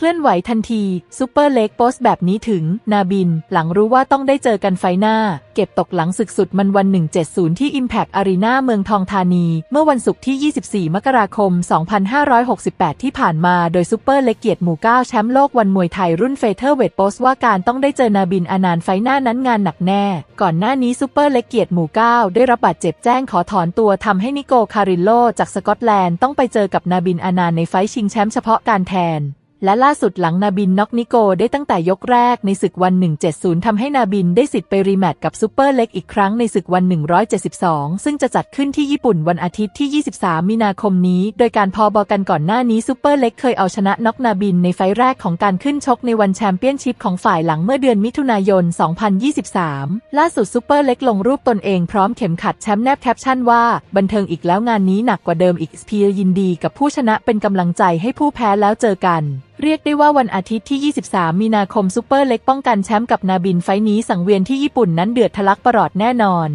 เคลื่อนไหวทันทีซูเปอร์เล็กโพสแบบนี้ถึง นาบิน หลังรู้ว่าต้องได้เจอกันไฟหน้า เก็บตกหลังศึกสุดมันวัน 170 ที่ Impact Arena เมืองทองธานี เมื่อวันศุกร์ที่ 24 มกราคม 2568 ที่ผ่านมาโดยซูเปอร์เล็กเกียรติหมู่ 9 แชมป์โลกวันมวยไทยรุ่นเฟเธอร์เวทโพสว่าการต้องได้เจอนาบินอานานไฟหน้านั้นงานหนักแน่ ก่อนหน้านี้ซูเปอร์เล็กเกียรติหมู่ 9 ได้รับบาดเจ็บแจ้งขอถอนตัวทำให้นิโกคาริโลจากสกอตแลนด์ต้องไปเจอกับนาบินอานานในไฟชิงแชมป์เฉพาะการแทน และล่าสุดหลังนาบินน็อกนิโกได้ตั้งแต่ยกแรกในศึกวัน 170 ทำให้นาบินได้สิทธิ์ไปรีแมตช์กับซูเปอร์เล็กอีกครั้งในศึกวัน 172 ซึ่งจะจัดขึ้นที่ญี่ปุ่นวันอาทิตย์ที่ 23 มีนาคมนี้ โดยการพอบอกกันก่อนหน้านี้ซูเปอร์เล็กเคยเอาชนะน็อกนาบินในไฟแรกของการขึ้นชกในวันแชมเปี้ยนชิพของฝ่ายหลังเมื่อเดือนมิถุนายน 2023 ล่าสุดซูเปอร์เล็กลงรูปตนเองพร้อมเข็มขัดแชมป์แนบแคปชั่นว่าบันเทิงอีกแล้วงานนี้หนักกว่าเดิมอีกเพียยินดีกับผู้ชนะเป็นกำลังใจให้ผู้แพ้แล้วเจอกัน เรียกได้ว่าวันอาทิตย์ที่ 23 มีนาคมซูเปอร์เล็กป้องกันแชมป์กับนาบินไฟนี้สังเวียนที่ญี่ปุ่นนั้นเดือดทะลักประหลอดแน่นอน